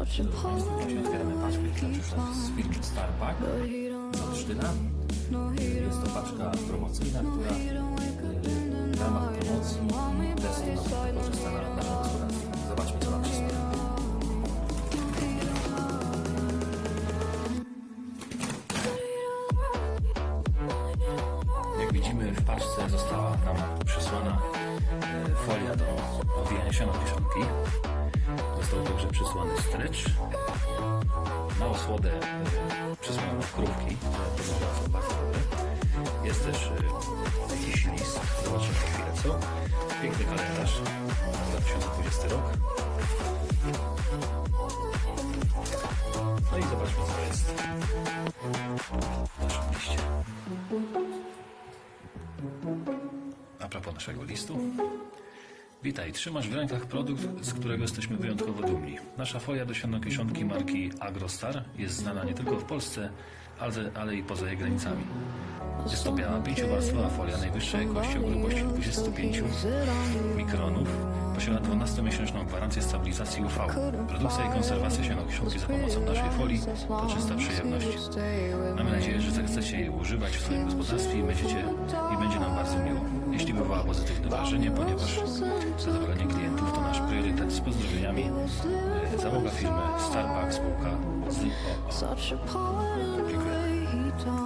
Otwieramy paczkę przykład z firmy Starbuck Olsztyna. Jest to paczka promocyjna, która y, w ramach promocji testu wykorzystana w naszym gospodarstwie. Zobaczmy, co nam przysłano. Jak widzimy w paczce została nam przysłana e, folia do owijania siano kieszonki. Został także przysłany stretch. Na osłodę e, przysłano krówki, które są bardzo dobre. Jest też e, jakiś list, zobaczymy za chwilę co. Piękny kalendarz na 2020 rok. No i zobaczmy co jest w naszym liście. A propos naszego listu. Witaj, trzymasz w rękach produkt, z którego jesteśmy wyjątkowo dumni. Nasza folia do sianokieszonki marki Agrostar jest znana nie tylko w Polsce, ale, ale i poza jej granicami. Jest to biała, pięciowarstwowa folia najwyższej jakości o grubości 25 mikronów. Posiada 12-miesięczną gwarancję stabilizacji UV. Produkcja i konserwacja sianokieszonki za pomocą naszej folii to czysta przyjemność. Mamy nadzieję, że zechcecie jej używać w swoim gospodarstwie i, będziecie, i będzie nam bardzo miło. Jeśli wywoła pozytywne wrażenie, ponieważ zadowolenie klientów to nasz priorytet. Z pozdrowieniami e, załoga firmy Starbucks spółka z OO. Such a part of Dziękuję.